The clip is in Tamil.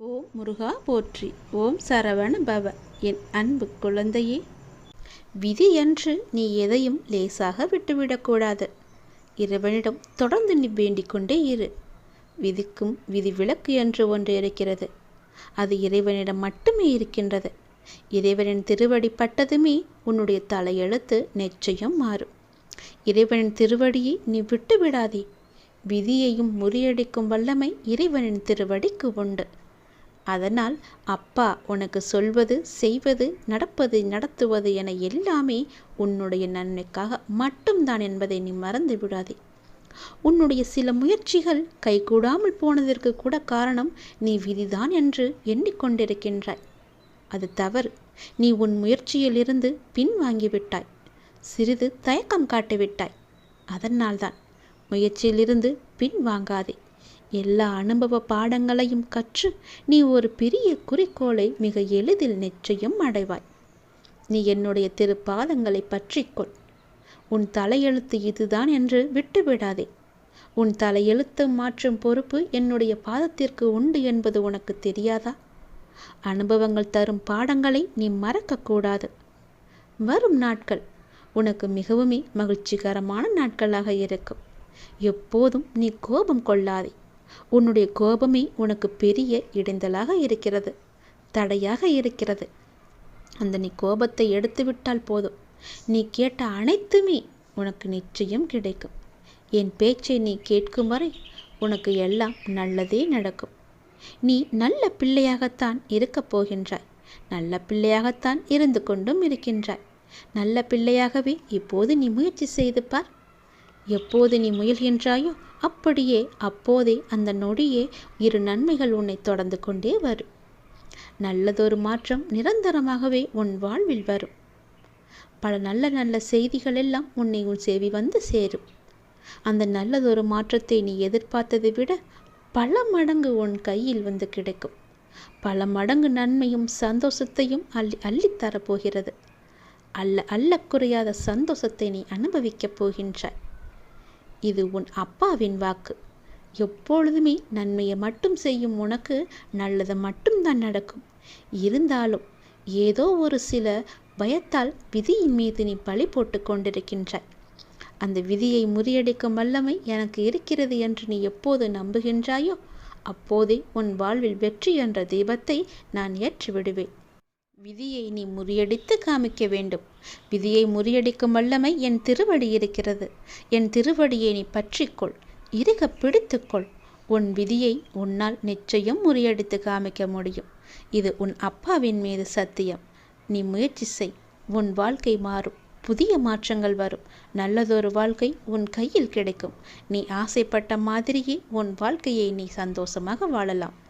ஓம் முருகா போற்றி. ஓம் சரவண பவ. என் அன்பு குழந்தையே விதி என்று நீ எதையும் லேசாக விட்டுவிடக்கூடாது இறைவனிடம் தொடர்ந்து நீ வேண்டிக் கொண்டே இரு. விதிக்கும் விதி விளக்கு என்று ஒன்று இருக்கிறது. அது இறைவனிடம் மட்டுமே இருக்கின்றது. இறைவனின் திருவடி பட்டதுமே உன்னுடைய தலையெழுத்து நிச்சயம் மாறும். இறைவனின் திருவடியை நீ விட்டு விடாதே விதியையும் முறியடிக்கும் வல்லமை இறைவனின் திருவடிக்கு உண்டு. அதனால் அப்பா உனக்கு சொல்வது செய்வது நடப்பது நடத்துவது என எல்லாமே உன்னுடைய நன்மைக்காக மட்டும்தான் என்பதை நீ மறந்து விடாதே. உன்னுடைய சில முயற்சிகள் கைகூடாமல் போனதற்கு கூட காரணம் நீ விதிதான் என்று எண்ணிக்கொண்டிருக்கின்றாய். அது தவறு. நீ உன் முயற்சியிலிருந்து பின்வாங்கிவிட்டாய். சிறிது தயக்கம் காட்டிவிட்டாய். அதனால்தான் முயற்சியிலிருந்து பின்வாங்காதே. எல்லா அனுபவ பாடங்களையும் கற்று நீ ஒரு பெரிய குறிக்கோளை மிக எளிதில் நிச்சயம் அடைவாய். நீ என்னுடைய திருப்பாதங்களை பற்றிக்கொள் உன் தலையெழுத்து இதுதான் என்று விட்டுவிடாதே. உன் தலையெழுத்து மாற்றும் பொறுப்பு என்னுடைய பாதத்திற்கு உண்டு என்பது உனக்கு தெரியாதா? அனுபவங்கள் தரும் பாடங்களை நீ மறக்கக்கூடாது. வரும் நாட்கள் உனக்கு மிகவுமே மகிழ்ச்சிகரமான நாட்களாக இருக்கும். எப்போதும் நீ கோபம் கொள்ளாதே. உன்னுடைய கோபமே உனக்கு பெரிய இடைந்தலாக இருக்கிறது தடையாக இருக்கிறது. அந்த நீ கோபத்தை எடுத்துவிட்டால் போதும். நீ கேட்ட அனைத்துமே உனக்கு நிச்சயம் கிடைக்கும். என் பேச்சை நீ கேட்கும் வரை உனக்கு எல்லாம் நல்லதே நடக்கும். நீ நல்ல பிள்ளையாகத்தான் இருக்கப் போகின்றாய். நல்ல பிள்ளையாகத்தான் இருந்து கொண்டும் இருக்கின்றாய். நல்ல பிள்ளையாகவே இப்போது நீ முயற்சி செய்து பார். எப்போது நீ முயல்கின்றாயோ அப்படியே அப்போதே அந்த நொடியே இரு நன்மைகள் உன்னை தொடர்ந்து கொண்டே வரும். நல்லதொரு மாற்றம் நிரந்தரமாகவே உன் வாழ்வில் வரும். பல நல்ல நல்ல செய்திகள் எல்லாம் உன்னை உன் செவி வந்து சேரும். அந்த நல்லதொரு மாற்றத்தை நீ எதிர்பார்த்ததை விட பல மடங்கு உன் கையில் வந்து கிடைக்கும். பல மடங்கு நன்மையும் சந்தோஷத்தையும் அள்ளி அள்ளித்தரப்போகிறது. அல்ல அல்ல குறையாத சந்தோஷத்தை நீ அனுபவிக்கப் போகின்றாய். இது உன் அப்பாவின் வாக்கு. எப்பொழுதுமே நன்மையை மட்டும் செய்யும் உனக்கு நல்லது மட்டும்தான் நடக்கும். இருந்தாலும் ஏதோ ஒரு சில பயத்தால் விதியின் மீது நீ பழி போட்டு கொண்டிருக்கின்றாய். அந்த விதியை முறியடிக்கும் வல்லமை எனக்கு இருக்கிறது என்று நீ எப்போது நம்புகின்றாயோ அப்போதே உன் வாழ்வில் வெற்றி என்ற தீபத்தை நான் ஏற்றி விடுவேன் விதியை நீ முறியடித்து காமிக்க வேண்டும். விதியை முறியடிக்கும் வல்லமை என் திருவடி இருக்கிறது. என் திருவடியை நீ பற்றிக்கொள். இருக பிடித்துக்கொள். உன் விதியை உன்னால் நிச்சயம் முறியடித்து காமிக்க முடியும். இது உன் அப்பாவின் மீது சத்தியம். நீ முயற்சி செய். உன் வாழ்க்கை மாறும். புதிய மாற்றங்கள் வரும். நல்லதொரு வாழ்க்கை உன் கையில் கிடைக்கும். நீ ஆசைப்பட்ட மாதிரியே உன் வாழ்க்கையை நீ சந்தோஷமாக வாழலாம்.